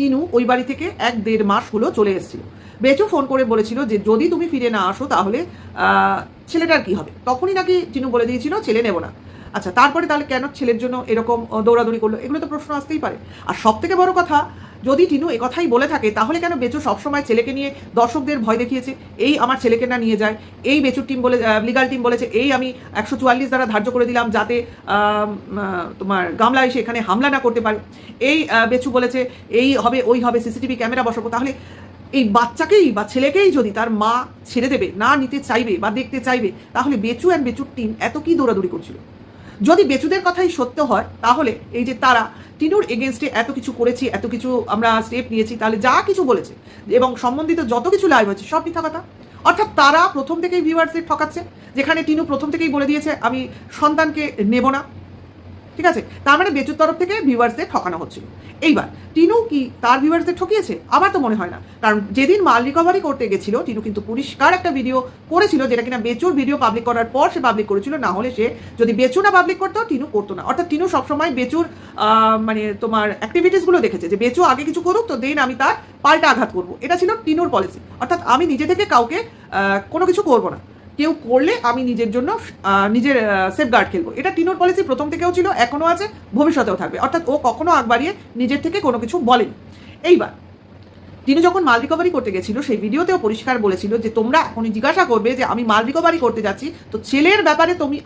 টিনু ওই বাড়ি থেকে এক দেড় মাস হলো চলে এসেছিল। বেচু ফোন করে বলেছিল যে, যদি তুমি ফিরে না আসো তাহলে ছেলেটার কি হবে? তখনই নাকি টিনু বলে দিয়েছিল, ছেলে নেব না। আচ্ছা তারপরে তাহলে কেন ছেলের জন্য এরকম দৌড়াদৌড়ি করল? এগুলো তো প্রশ্ন আসতেই পারে। আর সব থেকে বড় কথা, যদি টিনু কথাই বলে থাকে, তাহলে কেন বেচু সবসময় ছেলেকে নিয়ে দর্শকদের ভয় দেখিয়েছে? এই আমার ছেলেকে না নিয়ে যায়, এই বেচুর টিম বলে লিগাল টিম বলেছে, এই আমি একশো চুয়াল্লিশ দ্বারা ধার্য করে দিলাম যাতে তোমার গামলা এসে এখানে হামলা না করতে পারে। এই বেচু বলেছে, এই হবে, ওই হবে, সিসিটিভি ক্যামেরা বসাবো। তাহলে এই বাচ্চাকেই বা ছেলেকেই যদি তার মা ছেড়ে দেবে, না নিতে চাইবে বা দেখতে চাইবে, তাহলে বেচু অ্যান্ড বেচুর টিম এত কি দৌড়াদৌড়ি করছিল? যদি বেচুদের কথাই সত্য হয়, তাহলে এই যে তারা টিনুর এগেনস্টে এত কিছু করেছি, এত কিছু আমরা স্টেপ নিয়েছি, তাহলে যা কিছু বলেছে এবং সম্বন্ধিত যত কিছু লাইভ হয়েছে, সব মিথ্যা কথা। অর্থাৎ তারা প্রথম থেকেই ভিউয়ার্সদের ঠকাচ্ছে, যেখানে টিনু প্রথম থেকেই বলে দিয়েছে, আমি সন্তানকে নেব না। ঠিক আছে? তার মানে বেচুর তরফ থেকে ভিউয়ার্সদের ঠকানো হচ্ছিল। এইবার, টিনু কি তার ভিউয়ার্সদের ঠকিয়েছে? আমার তো মনে হয় না। কারণ যেদিন মাল রিকভারি করতে গেছিল, টিনু কিন্তু পরিষ্কার একটা ভিডিও করেছিল যেটা কিনা বেচুর ভিডিও পাবলিক করার পর সে পাবলিক করেছিল, না হলে সে যদি বেচু না পাবলিক করতো, টিনু করতো না। অর্থাৎ টিনু সবসময় বেচুর মানে তোমার অ্যাক্টিভিটিসগুলো দেখেছে যে বেচু আগে কিছু করুক, তো দেন আমি তার পাল্টা আঘাত করব। এটা ছিল টিনুর পলিসি অর্থাৎ আমি নিজে থেকে কাউকে কোনো কিছু করব না। কেউ করলে আমি নিজের জন্য নিজের সেফগার্ড খেলব। এটা টিনোর পলিসি প্রথম থেকেও ছিল এখনও আছে, ভবিষ্যতেও থাকবে। অর্থাৎ ও কখনো আগ বাড়িয়ে নিজের থেকে কোনো কিছু বলেনি। এইবার, তিনি যখন মাল রিকভারি করতে গেছিল, সেই ভিডিওতেও পরিষ্কার বলেছিল যে তোমরা এখনই জিজ্ঞাসা করবে যে আমি মাল রিকভারি করতে যাচ্ছি, তো ছেলের ব্যাপারে তুমি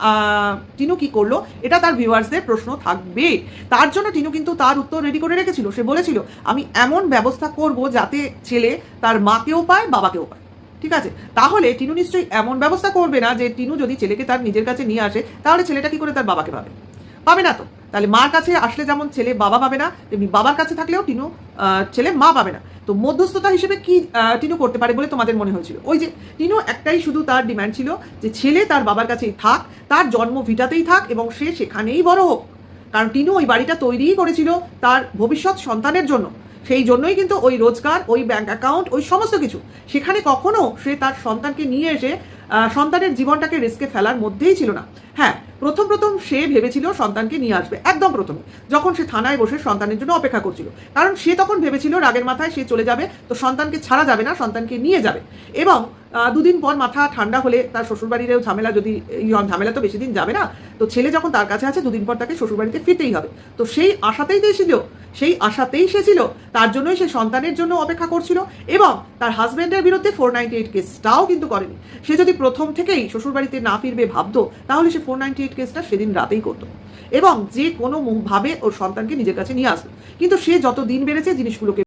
টিনু কি করল? এটা তার ভিউয়ার্সদের প্রশ্ন থাকবে। তার জন্য টিনু কিন্তু তার উত্তর রেডি করে রেখেছিল। সে বলেছিল, আমি এমন ব্যবস্থা করব যাতে ছেলে তার মাকেও পায়, বাবাকেও পায়। ঠিক আছে? তাহলে টিনু নিশ্চয়ই এমন ব্যবস্থা করবে না যে টিনু যদি ছেলেকে তার নিজের কাছে নিয়ে আসে, তাহলে ছেলেটা কি করে তার বাবাকে পাবে? পাবে না তো? তাহলে মার কাছে আসলে যেমন ছেলে বাবা পাবে না, তেমনি বাবার কাছে থাকলেও টিনু ছেলে মা পাবে না। তো মধ্যস্থতা হিসেবে কি টিনু করতে পারে বলে তোমাদের মনে হয়েছিল? ওই যে টিনু একটাই শুধু তার ডিমান্ড ছিল যে ছেলে তার বাবার কাছেই থাক, তার জন্ম ভিটাতেই থাক এবং সে সেখানেই বড় হোক। কারণ টিনু ওই বাড়িটা তৈরিই করেছিল তার ভবিষ্যৎ সন্তানের জন্য। সেই জন্যই কিন্তু ওই রোজগার, ওই ব্যাংক অ্যাকাউন্ট ওই সমস্ত কিছু। সেখানে কখনো সে তার সন্তানকে নিয়ে এসে সন্তানের জীবনটাকে রিস্কে ফেলার মধ্যেই ছিল না। হ্যাঁ প্রথম প্রথম সে ভেবেছিল সন্তানকে নিয়ে আসবে, একদম প্রথমে। যখন সে থানায় বসে সন্তানের জন্য অপেক্ষা করছিল। কারণ সে তখন ভেবেছিল রাগের মাথায় সে চলে যাবে, তো সন্তানকে ছাড়া যাবে না, সন্তানকে নিয়ে যাবে। এবং দুদিন পর মাথা ঠান্ডা হলে তার শ্বশুরবাড়িরও ঝামেলা, যদি ঝামেলা তো বেশি দিন যাবে না, তো ছেলে যখন তার কাছে আছে, দুদিন পর তাকে শ্বশুরবাড়িতে ফিরতেই হবে। তো সেই আশাতেই তো ছিল সেই আশাতেই সে ছিল। তার জন্যই সে সন্তানের জন্য অপেক্ষা করছিল এবং তার হাজব্যান্ডের বিরুদ্ধে ফোর নাইনটি এইট কেসটাও কিন্তু করেনি। সে যদি প্রথম থেকেই শ্বশুরবাড়িতে না ফিরবে ভাবতো, তাহলে সে ফোর নাইনটি এইট কেসটা সেদিন রাতেই করতো। এবং যে কোনো ভাবে ওর সন্তানকে নিজের কাছে নিয়ে আসবে কিন্তু সে যত দিন বেড়েছে জিনিসগুলোকে